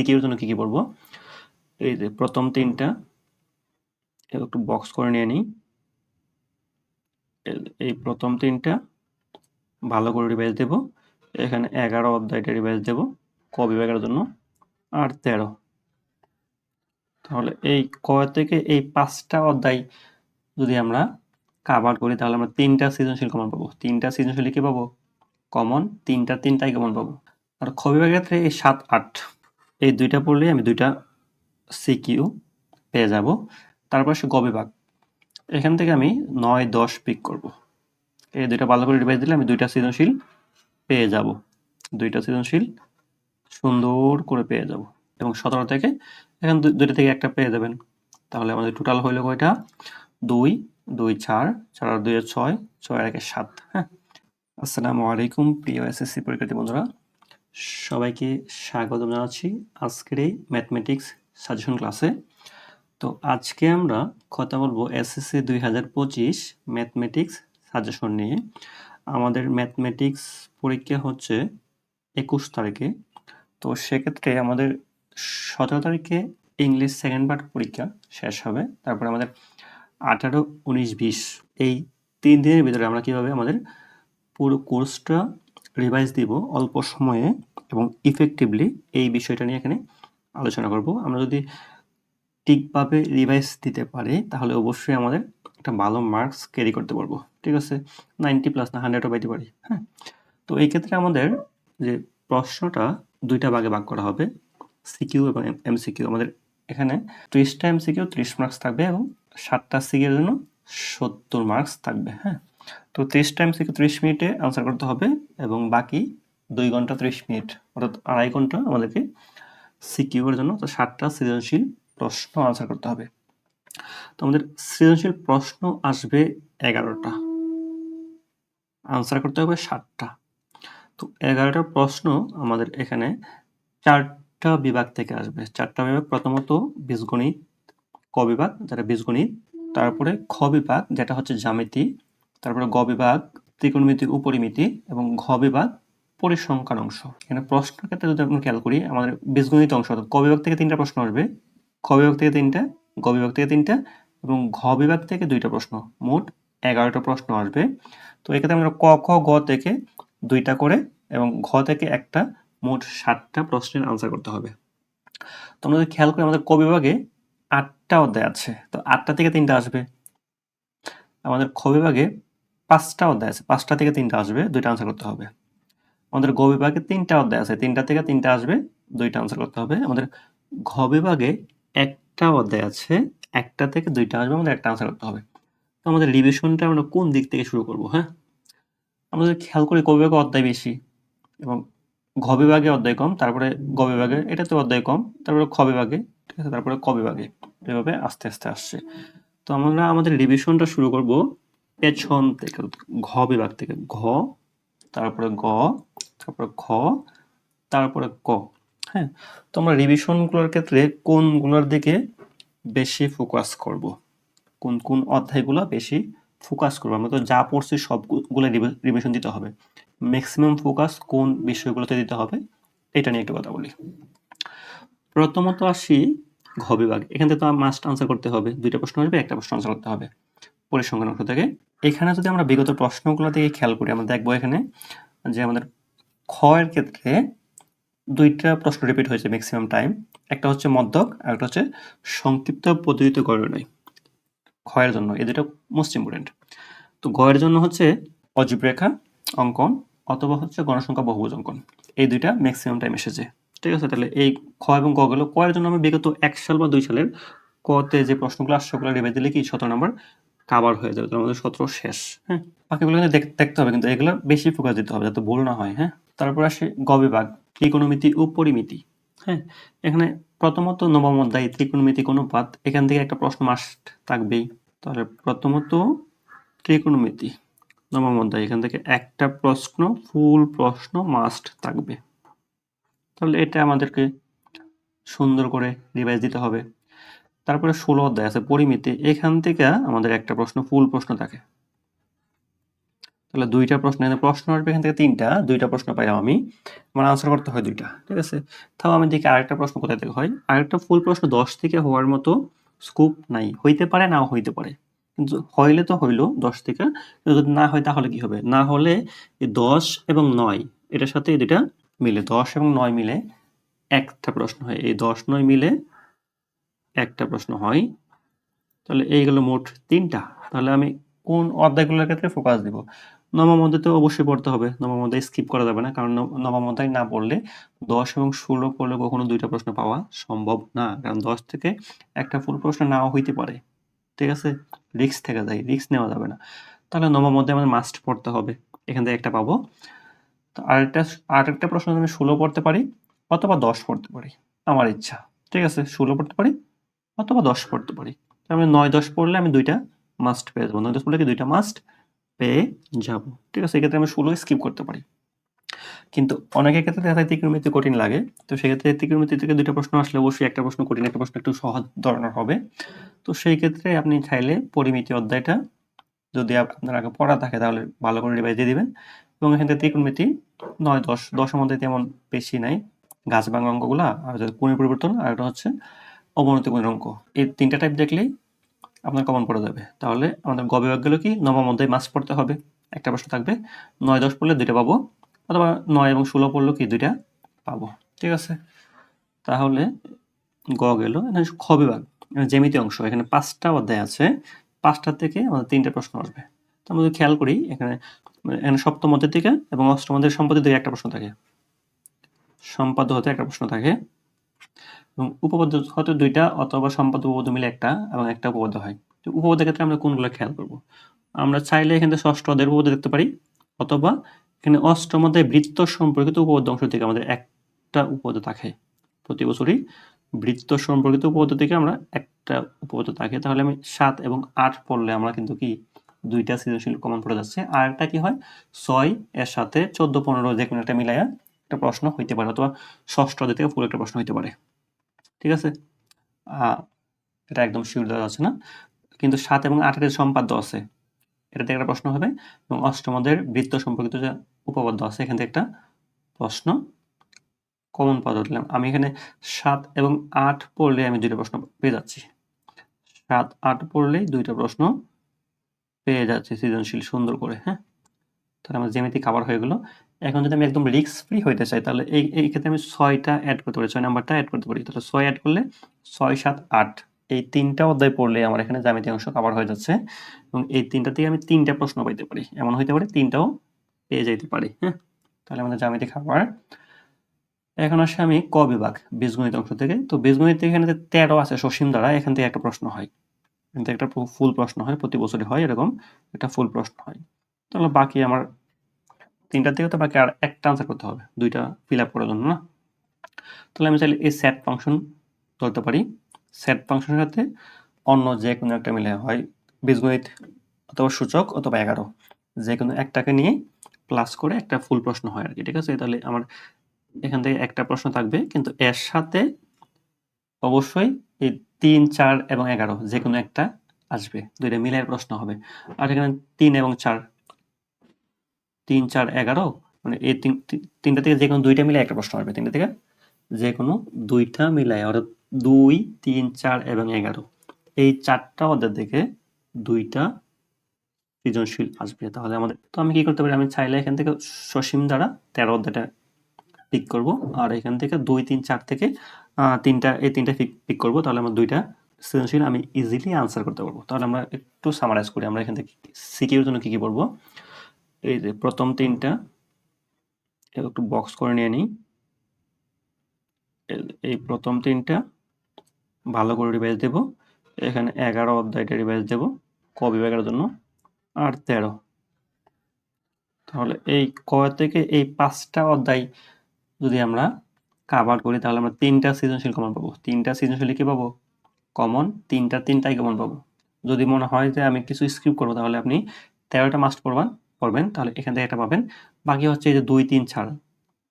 Secure জন্য কী কী পড়ব? এই যে প্রথম তিনটা একটু বক্স করে নিয়ে নিই। এই প্রথম তিনটা, ভালো করে রিভাইজ দেব। এখানে এগারো অধ্যায়টা রিভাইজ দেব ক বিভাগের জন্য, আর তেরো। তাহলে এই ক থেকে এই পাঁচটা অধ্যায় যদি আমরা কাভার করি, তাহলে আমরা তিনটা সৃজনশীল কমন পাবো। তিনটা সৃজনশীল কি পাবো? কমন তিনটা তিনটাই কমন পাবো। আর খ বিভাগের ক্ষেত্রে এই সাত, আট। এই দুইটা পড়লে আমি দুইটা সিকিউ পেয়ে যাব। তারপর সে গ বিভাগ। এখান থেকে আমি নয়, দশ পিক করব। এই দুইটা ভালো করে রিভাইজ দিলে আমি দুইটা সৃজনশীল পেয়ে যাব। দুইটা সৃজনশীল সুন্দর করে পেয়ে যাব। এবং সতেরো থেকে এখান দুইটা থেকে একটা পেয়ে যাবেন। তাহলে আমাদের টোটাল হইল কয়টা? দুই দুই চার চার দুই ছয় ছয় একে সাত। হ্যাঁ। আসসালামু আলাইকুম প্রিয় এসএসসি পরীক্ষার্থী বন্ধুরা। সবাইকে স্বাগত জানাচ্ছি আজকের এই ম্যাথমেটিক্স সাজেশন ক্লাসে। তো আজকে আমরা কথা বলব এসএসসি দুই হাজার পঁচিশ ম্যাথমেটিক্স সাজেশন নিয়ে। আমাদের ম্যাথমেটিক্স পরীক্ষা হচ্ছে একুশ তারিখে। তো সেক্ষেত্রে আমাদের সতেরো তারিখে ইংলিশ সেকেন্ড পার্ট পরীক্ষা শেষ হবে। তারপরে আমাদের আঠারো, উনিশ, বিশ এই তিন দিনের ভিতরে আমরা কীভাবে আমাদের পুরো কোর্সটা রিভাইজ দিব অল্প সময়ে এবং ইফেক্টিভলি এই বিষয়টা নিয়ে এখানে আলোচনা করব। আমরা যদি ঠিকভাবে রিভাইজ দিতে পারি, তাহলে অবশ্যই আমাদের একটা ভালো মার্কস ক্যারি করতে পারব। ঠিক আছে? নাইনটি প্লাস না হান্ড্রেডও পাইতে পারি হ্যাঁ? তো এই ক্ষেত্রে আমাদের যে প্রশ্নটা দুইটা ভাগে ভাগ করা হবে সিকিউ এবং এমসিকিউ আমাদের এখানে ত্রিশটা এমসিকিউ ত্রিশ মার্কস থাকবে এবং সাতটা সিকিউর জন্য সত্তর মার্কস থাকবে হ্যাঁ? তো ত্রিশ টাইম থেকে ত্রিশ মিনিটে আনসার করতে হবে এবং বাকি দুই ঘণ্টা ত্রিশ মিনিট, অর্থাৎ আড়াই ঘণ্টা আমাদেরকে সিকিউর জন্য, তো ষাটটা সৃজনশীল প্রশ্ন আনসার করতে হবে। তো আমাদের সৃজনশীল প্রশ্ন আসবে এগারোটা। আনসার করতে হবে ষাটটা তো এগারোটা প্রশ্ন আমাদের এখানে চারটা বিভাগ থেকে আসবে। চারটা বিভাগ প্রথমত বীজগণিত, ক বিভাগ, যেটা বীজগণিত, তারপরে খ বিভাগ, যেটা হচ্ছে জ্যামিতি তারপরে গ বিভাগ ত্রিকোণমিতি উপরিমিতি এবং ঘ বিভাগ পরিসংখ্যান অংশ। এখানে প্রশ্নের ক্ষেত্রে যদি আমরা খেয়াল করি, আমাদের বীজগণিত অংশ, অর্থাৎ ক বিভাগ থেকে তিনটা প্রশ্ন আসবে। খ বিভাগ থেকে তিনটা, গ বিভাগ থেকে তিনটা এবং ঘ বিভাগ থেকে দুইটা প্রশ্ন। মোট এগারোটা প্রশ্ন আসবে। তো এক্ষেত্রে আমরা ক, খ, গ থেকে দুইটা করে এবং ঘ থেকে একটা, মোট ষাটটা প্রশ্নের আনসার করতে হবে। তো আমরা যদি খেয়াল করি, আমাদের ক বিভাগে আটটা অধ্যায় আছে। তো আটটা থেকে তিনটা আসবে। আমাদের খ বিভাগে পাঁচটা অধ্যায় আছে। পাঁচটা থেকে তিনটা আসবে, দুইটা আনসার করতে হবে। আমাদের গ বিভাগে তিনটা অধ্যায় আছে। তিনটা থেকে তিনটা আসবে, দুইটা আনসার করতে হবে। আমাদের ঘ বিভাগে একটা অধ্যায় আছে, একটা থেকে দুইটা আসবে, আমাদের একটা আনসার করতে হবে। তো আমাদের রিভিশনটা আমরা কোন দিক থেকে শুরু করব হ্যাঁ? আমাদের খেয়াল করি ক বিভাগে অধ্যায় বেশি এবং ঘ বিভাগে অধ্যায় কম, তারপরে গ বিভাগে এটাতে অধ্যায় কম, তারপরে খ বিভাগে, ঠিক আছে? তারপরে ক বিভাগে, এভাবে আস্তে আস্তে আসছে। তো আমরা আমাদের রিভিশনটা শুরু করব পেছন থেকে, ঘ বিভাগ থেকে, ঘ, তারপরে গ, তারপরে খ, তারপরে ক হ্যাঁ? তো আমরা রিভিশনগুলোর ক্ষেত্রে কোনগুলোর দিকে বেশি ফোকাস করব? কোন কোন অধ্যায়গুলো বেশি ফোকাস করব? আমরা তো যা পড়ছি সবগুলো রিভিশন দিতে হবে। ম্যাক্সিমাম ফোকাস কোন বিষয়গুলোতে দিতে হবে, এটা নিয়ে একটু কথা বলি। প্রথমত আসি ঘ বিভাগ। এখান থেকে তো মাস্ট আনসার করতে হবে। দুইটা প্রশ্ন আসবে, একটা প্রশ্ন আনসার করতে হবে। পরিসংখ্যান অংশ থেকে এখানে যদি আমরা বিগত প্রশ্নগুলো থেকে খেয়াল করি, আমরা দেখব এখানে যে আমাদের এর ক্ষেত্রে দুইটা প্রশ্ন রিপিট হয়েছে ম্যাক্সিমাম টাইম একটা হচ্ছে মধ্যক আর একটা হচ্ছে সংক্ষিপ্ত পদ্ধতিত গড়ে ক্ষয়ের জন্য, এই দুটো মোস্ট ইম্পর্টেন্ট তো গয়ের জন্য হচ্ছে অজীব রেখা, অঙ্কন, অথবা হচ্ছে গণসংখ্যা বহুভুজ অঙ্কন। এই দুইটা ম্যাক্সিমাম টাইম এসেছে। ঠিক আছে, তাহলে এই খ এবং ক গেল। ক এর জন্য আমি বিগত এক সাল বা দুই সালের কতে যে প্রশ্নগুলো আসছে, ওগুলো রিভাইজ দিলে কি? সতেরো নাম্বার কাবার হয়ে যাবে আমাদের সতেরো শেষ হ্যাঁ? বাকিগুলো কিন্তু দেখতে হবে, কিন্তু এগুলো বেশি ফোকাস দিতে হবে যাতে ভুল না হয় হ্যাঁ? তারপর আসে গ বিভাগ ত্রিকোণমিতি ও পরিমিতি হ্যাঁ? এখানে প্রথমত নবম অধ্যায়, ত্রিকোণমিতি অনুপাত এখান থেকে একটা প্রশ্ন মাস্ট থাকবেই। তাহলে প্রথমত ত্রিকোণমিতি, নবম অধ্যায়, এখান থেকে একটা প্রশ্ন ফুল প্রশ্ন মাস্ট থাকবে। তাহলে এটা আমাদেরকে সুন্দর করে রিভাইজ দিতে হবে। তারপরে ষোলো অধ্যায় আছে, পরিমিতি। এখান থেকে আমাদের একটা প্রশ্ন, ফুল প্রশ্ন থাকে। তাহলে দুইটা প্রশ্ন, এখানে প্রশ্ন আসবে, এখান থেকে তিনটা, দুইটা প্রশ্ন পাইলাম আমি। আমার আনসার করতে হয় দুইটা, ঠিক আছে? তাও আমি দেখি আরেকটা প্রশ্ন কোথায় থেকে হয়। আরেকটা ফুল প্রশ্ন, দশ থেকে হওয়ার মতো স্কোপ নাই। হইতে পারে, নাও হইতে পারে। কিন্তু হইলে তো হইল দশ থেকে যদি না হয় তাহলে কি হবে? না হলে দশ এবং নয়, এটার সাথে দুইটা মিলে, দশ এবং নয় মিলে একটা প্রশ্ন হয়। এই দশ, নয় মিলে একটা প্রশ্ন হয়, তাহলে এইগুলো মোট তিনটা। তাহলে আমি কোন অধ্যায়গুলোর ক্ষেত্রে ফোকাস দিব? নবম অধ্যায় তো অবশ্যই পড়তে হবে, নবম অধ্যায় স্কিপ করা যাবে না, কারণ নব- নবম অধ্যায় না পড়লে দশ এবং ষোলো পড়লে কখনো দুইটা প্রশ্ন পাওয়া সম্ভব না, কারণ দশ থেকে একটা ফুল প্রশ্ন নাও হইতে পারে, ঠিক আছে? রিস্ক থেকে যায় রিক্স নেওয়া যাবে না। তাহলে নবম অধ্যায় আমাদের মাস্ট পড়তে হবে, এখান থেকে একটা পাবো। তো আরেকটা আরেকটা প্রশ্ন আমি ষোলো পড়তে পারি, অথবা দশ পড়তে পারি, আমার ইচ্ছা, ঠিক আছে? ষোলো পড়তে পারি অথবা দশ পড়তে পারি। তার মানে নয় দশ পড়লে আমি দুইটা মাস্ট পেয়ে যাব। নয় দশ পড়লে কি দুইটা মাস্ট পেয়ে যাব। ঠিক আছে এক্ষেত্রে আমি ষোলো স্কিপ করতে পারি। কিন্তু অনেকের ক্ষেত্রে দেখা যায় ত্রিকোণমিতি কঠিন লাগে। তো সেক্ষেত্রে ত্রিকোণমিতি থেকে দুইটা প্রশ্ন আসলে অবশ্যই একটা প্রশ্ন কঠিন, একটা প্রশ্ন একটু সহজ ধরনের হবে। তো সেই ক্ষেত্রে আপনি চাইলে পরিমিতি অধ্যায়টা যদি আপনার আগে পড়া থাকে তাহলে ভালো করে রিভাইজ দিয়ে দিবেন। এবং এখান থেকে ত্রিকোণমিতি নয় দশ, দশের মধ্যে তেমন বেশি নাই। গাছ ভাঙা অঙ্কগুলা আর কোণের পরিবর্তন আর একটা হচ্ছে অবনতি কোণের অঙ্ক এই তিনটা টাইপ দেখলেই আপনার কমন পড়ে যাবে। তাহলে আমাদের গ বিভাগ গেল কি? নবম অধ্যায় মাস পড়তে হবে। একটা প্রশ্ন থাকবে, নয়, দশ পড়লে দুইটা পাবো, অথবা নয় এবং ষোলো পড়ল কি দুইটা পাবো। ঠিক আছে? তাহলে গ গেল। এখানে খ বিভাগ জ্যামিতি অংশ, এখানে পাঁচটা অধ্যায় আছে। পাঁচটা থেকে আমাদের তিনটা প্রশ্ন আসবে। তো আমরা খেয়াল করি, এখানে এখানে সপ্তম অধ্যায় থেকে এবং অষ্টম সম্পত্তি থেকে একটা প্রশ্ন থাকে। সম্পাদ্য হতে একটা প্রশ্ন থাকে। এবং উপপাদ্য হয়তো দুইটা অথবা সম্পাদ্য উপপাদ্য মিলে একটা এবং একটা উপপাদ্য হয়। তো উপপাদ্যের ক্ষেত্রে আমরা কোনগুলো খেয়াল করব? আমরা চাইলে এখানে ষষ্ঠ অধ্যায়ের উপপাদ্য দেখতে পারি অথবা এখানে অষ্টম অধ্যায় বৃত্ত সম্পর্কিত উপপাদ্য অংশ থেকে আমাদের একটা উপপাদ্য থাকে। প্রতি বছরই বৃত্ত সম্পর্কিত উপপাদ্য থেকে আমরা একটা উপপাদ্য থাকে। তাহলে আমি সাত এবং আট পড়লে আমরা কিন্তু কি দুইটা সৃজনশীল কমন পড়ে যাচ্ছে। আর একটা কি হয়? ছয়, এর সাথে চোদ্দ, পনেরো যে কোনো একটা মিলাইয়া একটা প্রশ্ন হইতে পারে অথবা ষষ্ঠ থেকে পুরো একটা প্রশ্ন হইতে পারে। ঠিক আছে? এটা একদম শিওর দেওয়া আছে না। কিন্তু সাত এবং আটের সম্পাদ্য আছে এটা থেকে একটা প্রশ্ন হবে এবং অষ্টমদের বৃত্ত সম্পর্কিত যে উপপাদ্য আছে, এখান থেকে একটা প্রশ্ন কমন পাওয়া ধরলাম আমি এখানে সাত এবং আট পড়লে আমি দুইটা প্রশ্ন পেয়ে যাচ্ছি। সাত, আট পড়লেই দুইটা প্রশ্ন পেয়ে যাচ্ছি সৃজনশীল সুন্দর করে হ্যাঁ? তাহলে আমার জ্যামিতি কাভার হয়ে গেলো। এখন যদি আমি একদম রিস্ক ফ্রি হইতে চাই, তাহলে এই এই ক্ষেত্রে আমি ছয়টা অ্যাড করতে পারি। ছয় নাম্বারটা অ্যাড করতে পারি। তাহলে ছয় অ্যাড করলে ছয়, সাত, আট, এই তিনটা অধ্যায় পড়লে আমার এখানে জ্যামিতি অংশ কাভার হয়ে যাচ্ছে। এবং এই তিনটা থেকে আমি তিনটা প্রশ্ন পাইতে পারি। এমন হইতে পারে তিনটাও পেয়ে যাইতে পারি হ্যাঁ? তাহলে আমাদের জ্যামিতি খাবার এখন আসে আমি ক বিভাগ, বীজগণিত অংশ থেকে। তো বীজগণিত এখানে যে তেরো আছে, সসীম দ্বারা, এখান থেকে একটা প্রশ্ন হয়। থেকে একটা ফুল প্রশ্ন হয়, প্রতি বছরই হয় এরকম একটা ফুল প্রশ্ন হয়। তাহলে বাকি আমার তিনটা থেকে তো বাকি আর একটা আনসার করতে হবে, দুইটা ফিল আপ করার জন্য না? তাহলে আমি চাইলে এই সেট ফাংশন ধরতে পারি। সেট ফাংশনের সাথে অন্য যে কোনো একটা মিলে হয় বীজগণিত অথবা সূচক অথবা এগারো। যে কোনো একটাকে নিয়ে প্লাস করে একটা ফুল প্রশ্ন হয় আর কি ঠিক আছে? তাহলে আমার এখান থেকে একটা প্রশ্ন থাকবে, কিন্তু এর সাথে অবশ্যই এই তিন, চার এবং এগারো যে কোনো একটা আসবে। দুইটা মিলের প্রশ্ন হবে। আর এখানে তিন এবং চার তিন, চার, এগারো মানে এই তিন, তিন- তিনটা থেকে যে কোনো দুইটা মিলে একটা প্রশ্ন আসবে তিনটা থেকে। যে কোনো দুইটা মিলায়, অর্থাৎ দুই, তিন, চার এবং এগারো। এই চারটা অধ্যায় থেকে দুইটা সৃজনশীল আসবে। তাহলে আমাদের, তো আমি কি করতে পারি? আমি চাইলে এখান থেকে সসীম দ্বারা তেরো অধ্যায়টা পিক করব। আর এখান থেকে দুই, তিন, চার থেকে তিনটা, এই তিনটা পিক করব। তাহলে আমার দুইটা সৃজনশীল আমি ইজিলি আনসার করতে পারব। তাহলে আমরা একটু সামারাইজ করি। আমরা এখান থেকে সিকিউর জন্য কি কি পড়ব? এই যে প্রথম তিনটা একটু বক্স করে নিয়ে নিই। এই- প্রথম তিনটা, ভালো করে রিভাইজ দেব। এখানে এগারো অধ্যায়টা রিভাইজ দেব, ক বিভাগের জন্য, আর তেরো। তাহলে এই ক থেকে এই পাঁচটা অধ্যায় যদি আমরা কাভার করি, তাহলে আমরা তিনটা সৃজনশীল কমন পাবো। তিনটা সৃজনশীল কি পাবো? কমন তিনটা তিনটাই কমন পাবো। যদি মনে হয় যে আমি কিছু স্কিপ করব, তাহলে আপনি তেরোটা মাস্ট পড়বেন। পড়বেন তাহলে এখান থেকে একটা পাবেন। বাকি হচ্ছে এই যে দুই, তিন ছাড়,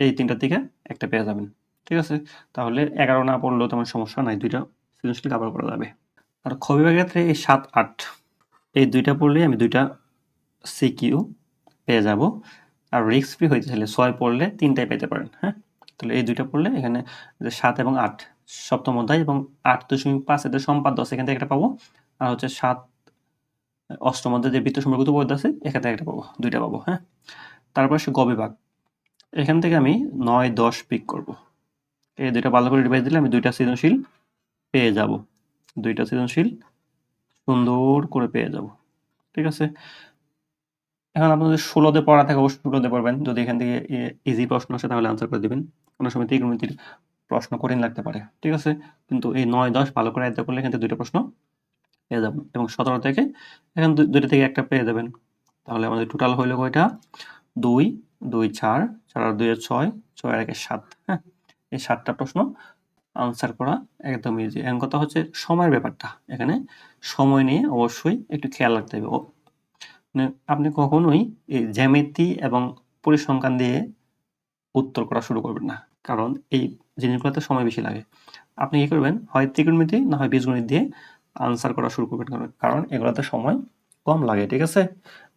এই তিনটার দিকে একটা পেয়ে যাবেন, ঠিক আছে? তাহলে এগারো না পড়লেও তেমন সমস্যা নাই, দুইটা সৃজনশীল কাভার করা যাবে। আর খ বিভাগের ক্ষেত্রে এই সাত, আট, এই দুইটা পড়লে আমি দুইটা সিকিউ পেয়ে যাব। আর রিস্ক ফ্রি হইতে চাইলে ছয় পড়লে তিনটাই পেতে পারেন হ্যাঁ? তাহলে এই দুইটা পড়লে এখানে যে সাত এবং আট, সপ্তম অধ্যায় এবং আট দশমিক পাঁচ এদের সম্পাদ্য আছে, এখান থেকে একটা পাবো। আর হচ্ছে সাত অষ্টম অধ্যায় যে বৃত্ত সম্পর্কিত উপপাদ্য আছে, এখান থেকে একটা পাবো, দুইটা পাবো হ্যাঁ? তারপর সে গবিভাগ। এখান থেকে আমি নয়, দশ পিক করব। এই দুইটা ভালো করে রিভাইজ দিলে আমি দুইটা সৃজনশীল পেয়ে যাব। দুইটা সৃজনশীল সুন্দর করে পেয়ে যাব। ঠিক আছে? এখন আপনাদের ষোলোতে পড়া থাকে অবশ্যই ষোলোতে পড়বেন যদি এখান থেকে ইজি প্রশ্ন আসে, তাহলে আনসার করে দিবেন। কোনো সময় ত্রিকোণমিতির প্রশ্ন কঠিন লাগতে পারে। ঠিক আছে? কিন্তু এই নয়, দশ ভালো করে আয়ত্ত করলে এখান থেকে দুইটা প্রশ্ন পেয়ে যাবেন। এবং সতেরো থেকে এখান দুইটা থেকে একটা পেয়ে যাবেন। তাহলে আমাদের টোটাল হইল কয়টা? দুই দুই চার চার আর দুই ছয় ছয় আর একে সাত হ্যাঁ? এই সাতটা প্রশ্ন আনসার করা একদম ইজি এখন কথা হচ্ছে সময়ের ব্যাপারটা। এখানে সময় নিয়ে অবশ্যই একটু খেয়াল রাখতে হবে। মানে আপনি কখনোই এই জ্যামিতি এবং পরিসংখ্যান দিয়ে উত্তর করা শুরু করবেন না। কারণ এই জিনিসগুলোতে সময় বেশি লাগে। আপনি কি করবেন? হয় ত্রিকোণমিতি, না হয় বীজগণিত দিয়ে আনসার করা শুরু করবেন, কারণ- এগুলোতে সময় কম লাগে, ঠিক আছে?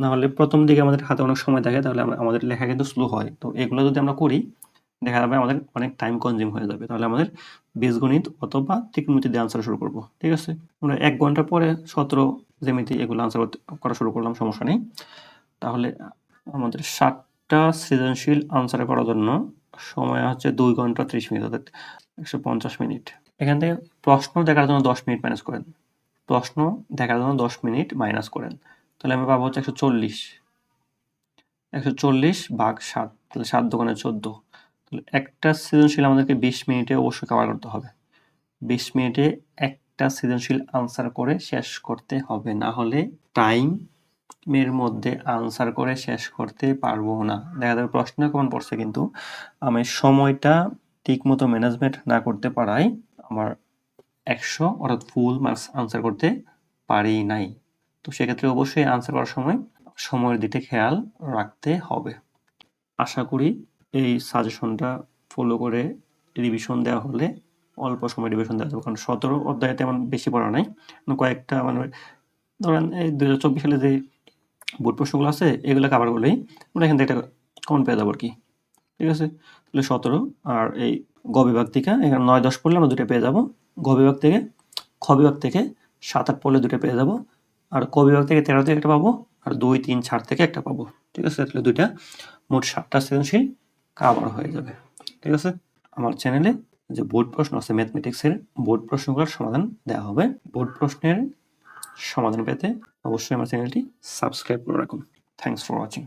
না হলে প্রথম দিকে আমাদের হাতে অনেক সময় থাকে, তাহলে আমাদের লেখা কিন্তু স্লো হয়। তো এগুলো যদি আমরা করি, দেখা যাবে আমাদের অনেক টাইম কনজিউম হয়ে যাবে। তাহলে আমাদের বীজগণিত অথবা ত্রিকোণমিতি দিয়ে আনসার শুরু করব, ঠিক আছে? আমরা এক ঘণ্টা পরে সতেরো জ্যামিতি এগুলো আনসার করা শুরু করলাম, সমস্যা নেই। তাহলে আমাদের ষাটটা সৃজনশীল আনসার করার জন্য সময় হচ্ছে দুই ঘণ্টা ত্রিশ মিনিট, অর্থাৎ একশো পঞ্চাশ মিনিট। এখান থেকে প্রশ্ন দেখার জন্য দশ মিনিট ম্যানেজ করেন। প্রশ্ন, দেখার জন্য দশ মিনিট মাইনাস করেন। তাহলে আমি পাবো হচ্ছে একশো চল্লিশ। একশো চল্লিশ ভাগ সাত, তাহলে সাত দোকানে চোদ্দ। তাহলে একটা সৃজনশীল আমাদেরকে বিশ মিনিটে অবশ্যই কভার করতে হবে। বিশ মিনিটে একটা সৃজনশীল আনসার করে শেষ করতে হবে। না হলে টাইম মধ্যে আনসার করে শেষ করতে পারব না। দেখা যাবে প্রশ্ন কেমন পড়ছে কিন্তু, আমি সময়টা ঠিক মতো ম্যানেজমেন্ট না করতে পারায় আমার একশো অর্থাৎ ফুল মার্কস আনসার করতে পারি নাই। তো সেক্ষেত্রে অবশ্যই আনসার করার সময় সময়ের দিকে খেয়াল রাখতে হবে। আশা করি এই সাজেশনটা ফলো করে রিভিশন দেওয়া হলে অল্প সময় রিভিশন দেওয়া যাবে, কারণ সতেরো অধ্যায়ে তেমন বেশি পড়া নাই। মানে কয়েকটা মানে ধরেন এই দু হাজার চব্বিশ সালে যে বোর্ড প্রশ্নগুলো আছে, এগুলো কাভার করলেই আমরা এখান থেকে একটা কমন পেয়ে যাব আর কি। ঠিক আছে? তাহলে সতেরো, আর এই গ বিভাগ থেকে এখানে নয়, দশ পড়লে আমরা দুটো পেয়ে যাব। গ বিভাগ থেকে, খ বিভাগ থেকে সাত, আট পড়লে দুটো পেয়ে যাব। আর ক বিভাগ থেকে তেরো থেকে একটা পাবো, আর দুই, তিন, চার থেকে একটা পাবো। ঠিক আছে? তাহলে দুইটা মোট সাতটা সৃজনশীল কাবার হয়ে যাবে। ঠিক আছে? আমার চ্যানেলে যে বোর্ড প্রশ্ন আছে ম্যাথমেটিক্সের, বোর্ড প্রশ্নগুলোর সমাধান দেওয়া হবে। বোর্ড প্রশ্নের সমাধান পেতে অবশ্যই আমার চ্যানেলটি সাবস্ক্রাইব করে রাখুন। Thanks for watching.